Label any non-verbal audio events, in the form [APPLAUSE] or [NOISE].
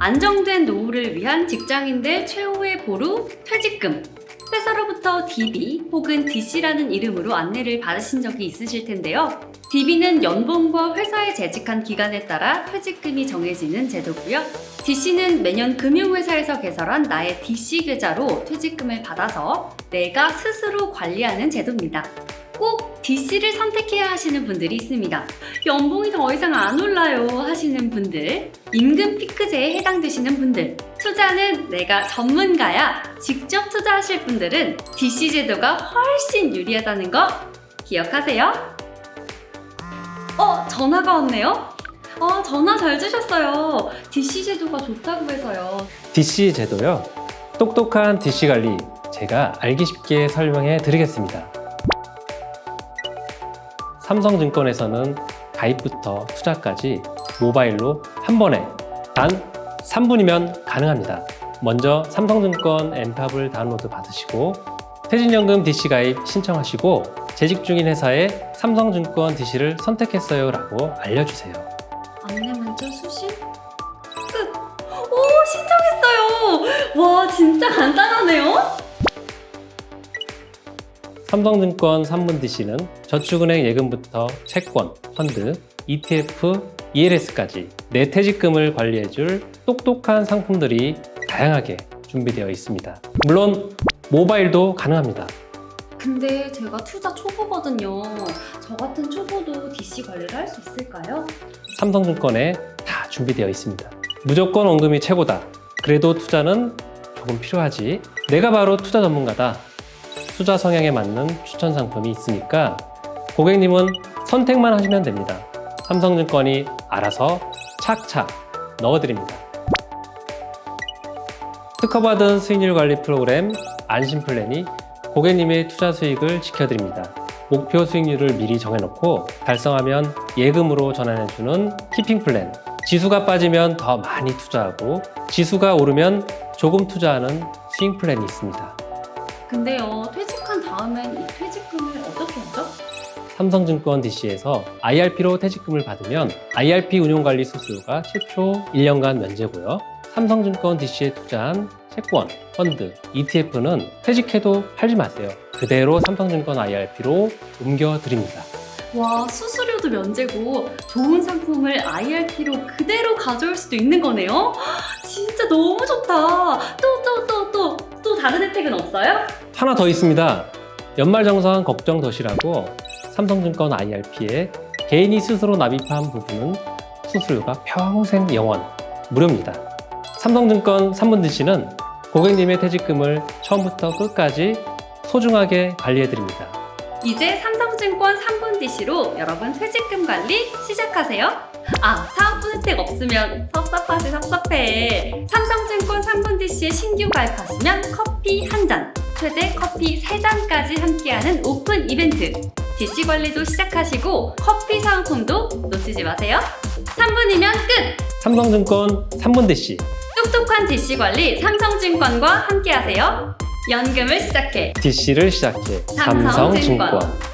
안정된 노후를 위한 직장인들 최후의 보루 퇴직금. 회사로부터 DB 혹은 DC라는 이름으로 안내를 받으신 적이 있으실 텐데요. DB는 연봉과 회사에 재직한 기간에 따라 퇴직금이 정해지는 제도고요. DC는 매년 금융회사에서 개설한 나의 DC 계좌로 퇴직금을 받아서 내가 스스로 관리하는 제도입니다. 꼭 DC를 선택해야 하시는 분들이 있습니다. 연봉이 더 이상 안 올라요 하시는 분들, 임금 피크제에 해당되시는 분들, 투자는 내가 전문가야 직접 투자하실 분들은 DC 제도가 훨씬 유리하다는 거 기억하세요? 어, 전화가 왔네요? 아, 전화 잘 주셨어요. DC 제도가 좋다고 해서요. DC 제도요. 똑똑한 DC 관리 제가 알기 쉽게 설명해 드리겠습니다. 삼성증권에서는 가입부터 투자까지 모바일로 한 번에 단 3분이면 가능합니다. 먼저 삼성증권 엠팝을 다운로드 받으시고 퇴직연금 DC 가입 신청하시고 재직 중인 회사에 삼성증권 DC를 선택했어요 라고 알려주세요. 안내 문자 수신 끝. 오 신청했어요. 와 진짜 간단하네요. 삼성증권 3분 DC는 저축은행 예금부터 채권, 펀드, ETF, ELS까지 내 퇴직금을 관리해줄 똑똑한 상품들이 다양하게 준비되어 있습니다. 물론 모바일도 가능합니다. 근데 제가 투자 초보거든요. 저 같은 초보도 DC 관리를 할 수 있을까요? 삼성증권에 다 준비되어 있습니다. 무조건 원금이 최고다. 그래도 투자는 조금 필요하지. 내가 바로 투자 전문가다. 투자 성향에 맞는 추천 상품이 있으니까 고객님은 선택만 하시면 됩니다. 삼성증권이 알아서 착착 넣어드립니다. 특허받은 수익률 관리 프로그램 안심플랜이 고객님의 투자 수익을 지켜드립니다. 목표 수익률을 미리 정해놓고 달성하면 예금으로 전환해주는 키핑 플랜. 지수가 빠지면 더 많이 투자하고 지수가 오르면 조금 투자하는 스윙 플랜이 있습니다. 근데요 퇴직한 다음엔 이 퇴직금을 어떻게 하죠? 삼성증권 DC에서 IRP로 퇴직금을 받으면 IRP 운용관리 수수료가 최초 1년간 면제고요. 삼성증권 DC에 투자한 채권, 펀드, ETF는 퇴직해도 팔지 마세요. 그대로 삼성증권 IRP로 옮겨드립니다. 와 수수료도 면제고 좋은 상품을 IRP로 그대로 가져올 수도 있는 거네요. 헉, [GASPS] 진짜 너무 좋다. 또 다른 혜택은 없어요? 하나 더 있습니다. 연말정산 걱정 덧이라고 삼성증권 IRP에 개인이 스스로 납입한 부분은 수수료가 평생 영원 무료입니다. 삼성증권 3분 DC는 고객님의 퇴직금을 처음부터 끝까지 소중하게 관리해드립니다. 이제 삼성증권 3분 DC로 여러분 퇴직금 관리 시작하세요. 아, 사은품 혜택 없으면 섭섭하지 섭섭해. 삼성증권 3분 DC에 신규 가입하시면 커피 한 잔, 최대 커피 세잔까지 함께하는 오픈 이벤트. DC 관리도 시작하시고 커피 사은품도 놓치지 마세요. 3분이면 끝! 삼성증권 3분 DC 똑똑한 DC 관리 삼성증권과 함께하세요. 연금을 시작해. DC를 시작해 삼성증권. 삼성증권